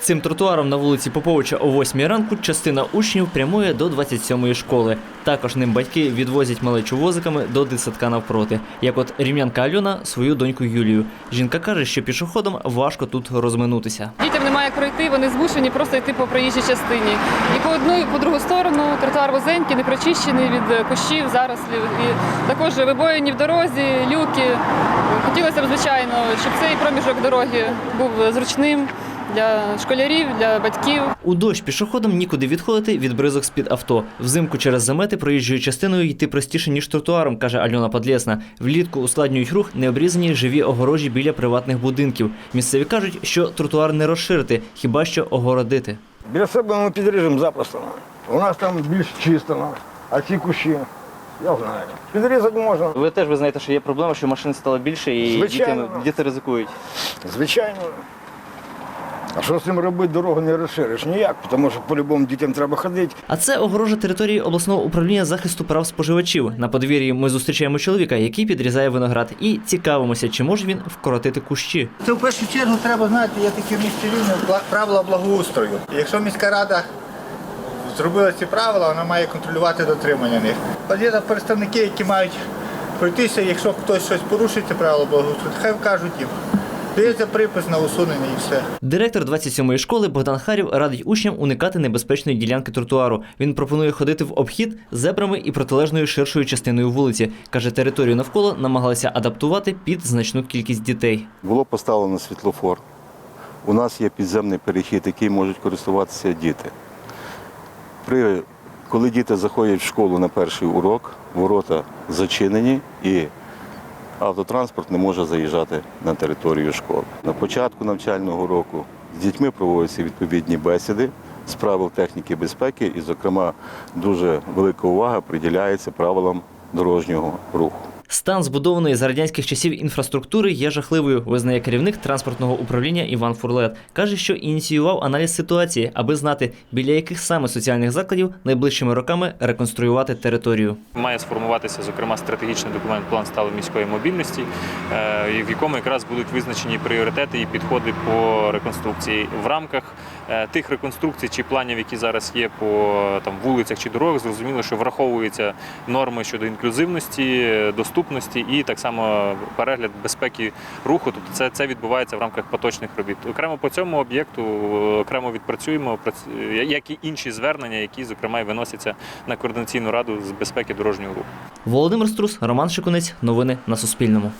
Цим тротуаром на вулиці Поповича о 8 ранку частина учнів прямує до 27-ї школи. Також ним батьки відвозять малечу возиками до дитсадка навпроти. Як от рівнянка Альона свою доньку Юлію. Жінка каже, що пішоходам важко тут розминутися. Дітям немає пройти, вони змушені просто йти по проїжджій частині. І по одну, і по другу сторону тротуар возенький, не прочищений від кущів, зарослів. І також вибоїні в дорозі, люки. Хотілося б, звичайно, щоб цей проміжок дороги був зручним для школярів, для батьків. У дощ пішоходам нікуди відходити від бризок з-під авто. Взимку через замети проїжджою частиною йти простіше, ніж тротуаром, каже Альона Подлєсна. Влітку ускладнюють рух необрізані живі огорожі біля приватних будинків. Місцеві кажуть, що тротуар не розширити, хіба що огородити. Біля себе ми підріжемо запросто. У нас там більш чисто, а ці кущі, я знаю. Підрізати можна. Ви теж ви знаєте, що є проблема, що машин стало більше і Звичайно. діти, діти ризикують. Звичайно. А що з цим робити, дорогу не розшириш ніяк, тому що по-любому дітям треба ходити. А це огорожа території обласного управління захисту прав споживачів. На подвір'ї ми зустрічаємо чоловіка, який підрізає виноград, і цікавимося, чи може він вкоротити кущі. Це в першу чергу треба знати, є такі в місті Рівне пла- правила благоустрою. Якщо міська рада зробила ці правила, вона має контролювати дотримання них. От є там представники, які мають пройтися, якщо хтось щось порушить ці правила благоустрою, хай вкажуть їм. Дається припис на усунення і все. Директор 27-ї школи Богдан Харів радить учням уникати небезпечної ділянки тротуару. Він пропонує ходити в обхід зебрами і протилежною ширшою частиною вулиці. Каже, територію навколо намагалися адаптувати під значну кількість дітей. Було поставлено світлофор. У нас є підземний перехід, який можуть користуватися діти. При, коли діти заходять в школу на перший урок, ворота зачинені і автотранспорт не може заїжджати на територію школи. На початку навчального року з дітьми проводяться відповідні бесіди з правил техніки безпеки і, зокрема, дуже велика увага приділяється правилам дорожнього руху. Стан збудованої за радянських часів інфраструктури є жахливою, визнає керівник транспортного управління Іван Фурлет. Каже, що ініціював аналіз ситуації, аби знати, біля яких саме соціальних закладів найближчими роками реконструювати територію. Має сформуватися, зокрема, стратегічний документ план сталої міської мобільності, е, в якому якраз будуть визначені пріоритети і підходи по реконструкції в рамках е, тих реконструкцій чи планів, які зараз є по там вулицях чи дорогах. Зрозуміло, що враховуються норми щодо інклюзивності, доступності і так само перегляд безпеки руху. Тобто це, це відбувається в рамках поточних робіт. Окремо по цьому об'єкту окремо відпрацюємо прац- як і інші звернення, які зокрема і виносяться на координаційну раду з безпеки дорожнього руху. Володимир Струс, Роман Шикунець. Новини на Суспільному.